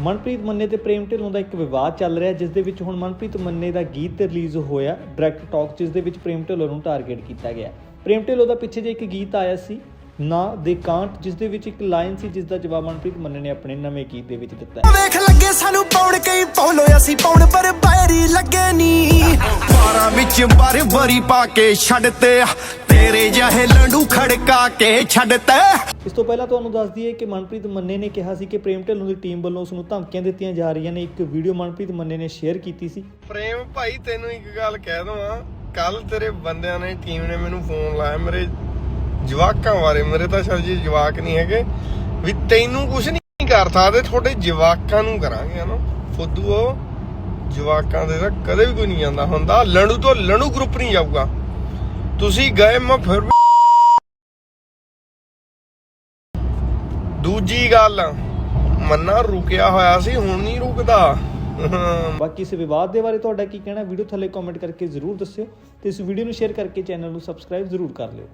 ਮਨਪ੍ਰੀਤ ਮੰਨੇ ਤੇ ਪ੍ਰੇਮ ਢਿੱਲੋਂ ਦਾ ਇੱਕ ਵਿਵਾਦ ਚੱਲ ਰਿਹਾ, ਜਿਸ ਦੇ ਵਿੱਚ ਹੁਣ ਮਨਪ੍ਰੀਤ ਮੰਨੇ ਦਾ ਗੀਤ ਰਿਲੀਜ਼ ਹੋਇਆ। ਡਾਇਰੈਕਟ ਟਾਕ ਜਿਸ ਦੇ ਵਿੱਚ ਪ੍ਰੇਮ ਢਿੱਲੋਂ ਨੂੰ ਟਾਰਗੇਟ ਕੀਤਾ ਗਿਆ। ਪ੍ਰੇਮ ਢਿੱਲੋਂ ਦਾ ਪਿੱਛੇ ਜੇ ਇੱਕ ਗੀਤ ਆਇਆ ਸੀ, ਨਾ ਦੇ ਕਾਂਟ, ਜਿਸ ਦੇ ਵਿੱਚ ਇੱਕ ਲਾਈਨ ਸੀ, ਜਿਸ ਦਾ ਜਵਾਬ ਮਨਪ੍ਰੀਤ ਮੰਨੇ ਨੇ ਆਪਣੇ ਨਵੇਂ ਗੀਤ ਦੇ ਵਿੱਚ ਦਿੱਤਾ ਵੇਖ ਲੱਗੇ ਸਾਨੂੰ ਪਾਉਣ ਕਈ ਪਾਉਲੋ ਅਸੀਂ ਪਾਉਣ ਪਰ ਬੈਰੀ ਲੱਗੇ ਨੀ। ਪਾਰਾਂ ਵਿੱਚ ਬਾਰ ਬਰੀ ਪਾ ਕੇ ਛੱਡਤੇ ਤੇਰੇ ਜਿਹੇ ਲੰਡੂ ਖੜਕਾ ਕੇ ਛੱਡਤੇ ਇਸ ਤੋਂ ਪਹਿਲਾਂ ਤੁਹਾਨੂੰ ਦੱਸ ਦਈਏ ਕਿ ਮਨਪ੍ਰੀਤ ਮੰਨੇ ਨੇ ਕਿਹਾ ਸੀ ਕਿ ਪ੍ਰੇਮ ਢਿੱਲੋਂ ਦੀ ਟੀਮ ਵੱਲੋਂ ਉਸ ਨੂੰ ਧਮਕੀਆਂ ਦਿੱਤੀਆਂ ਜਾ ਰਹੀਆਂ ਨੇ। ਇੱਕ ਵੀਡੀਓ ਮਨਪ੍ਰੀਤ ਮੰਨੇ ਨੇ ਸ਼ੇਅਰ ਕੀਤੀ ਸੀ। ਪ੍ਰੇਮ ਭਾਈ ਤੈਨੂੰ ਇੱਕ ਗੱਲ ਕਹਿ ਦਵਾਂ। ਕੱਲ ਤੇਰੇ ਬੰਦਿਆਂ ਨੇ ਟੀਮ ਨੇ ਮੈਨੂੰ ਫੋਨ ਲਾਇਆ। ਮੇਰੇ ਜਵਾਕਾਂ ਬਾਰੇ। ਮੇਰੇ ਤਾਂ ਸ਼ਰ ਜੀ ਜਵਾਕ ਨਹੀਂ ਹੈਗੇ। ਵੀ ਤੈਨੂੰ ਕੁਝ ਨਹੀਂ ਕਰ ਸਕਦੇ ਤੁਹਾਡੇ ਜਵਾਕਾਂ ਨੂੰ ਕਰਾਂਗੇ ਹਨਾ? ਫੁੱਦੂਓ ਜਵਾਕਾਂ ਦੇ ਤਾਂ ਕਦੇ ਵੀ ਕੋਈ ਨਹੀਂ ਜਾਂਦਾ ਹੁੰਦਾ। ਲਣੂ ਤੋਂ ਲਣੂ ਗਰੁੱਪ ਨਹੀਂ ਜਾਊਗਾ। ਤੁਸੀਂ ਗਏ ਮੈਂ ਫਿਰ ਵੀ ਦੂਜੀ ਗੱਲ, ਮੰਨਾ ਰੁਕਿਆ ਹੋਇਆ ਸੀ, ਹੁਣ ਨਹੀਂ ਰੁਕਦਾ। ਬਾਕੀ ਇਸ ਵਿਵਾਦ ਦੇ ਬਾਰੇ ਤੁਹਾਡਾ ਕੀ ਕਹਿਣਾ ਵੀਡੀਓ ਥੱਲੇ ਕਮੈਂਟ ਕਰਕੇ ਜ਼ਰੂਰ ਦੱਸਿਓ ਤੇ ਇਸ ਵੀਡੀਓ ਨੂੰ ਸ਼ੇਅਰ ਕਰਕੇ ਚੈਨਲ ਨੂੰ ਸਬਸਕ੍ਰਾਈਬ ਜ਼ਰੂਰ ਕਰ ਲਿਓ।